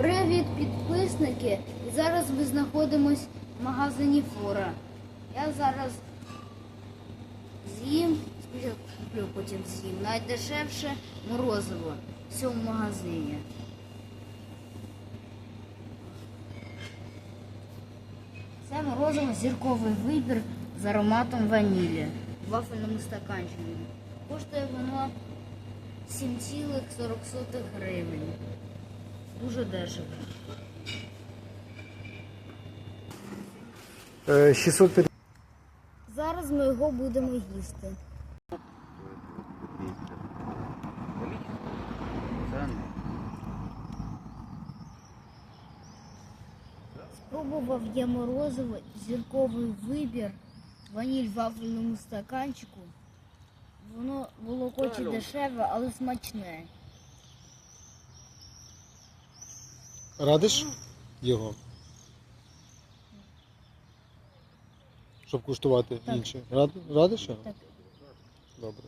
Привіт, підписники! І зараз ми знаходимось в магазині Фора. Я зараз з'їм, спочатку куплю, потім з'їм. Найдешевше морозиво в цьому магазині. Це морозиво зірковий вибір з ароматом ванілі в вафельному стаканчику. Коштує воно 7,40 гривень. Дуже дешево. Е, 650 Зараз ми його будемо їсти. Спробував я морозиво, зірковий вибір, ваніль в вафельному стаканчику. Воно було хоч і дешеве, але смачне. Радиш його? Щоб куштувати інше. Рад, радиш його? Так. Добре.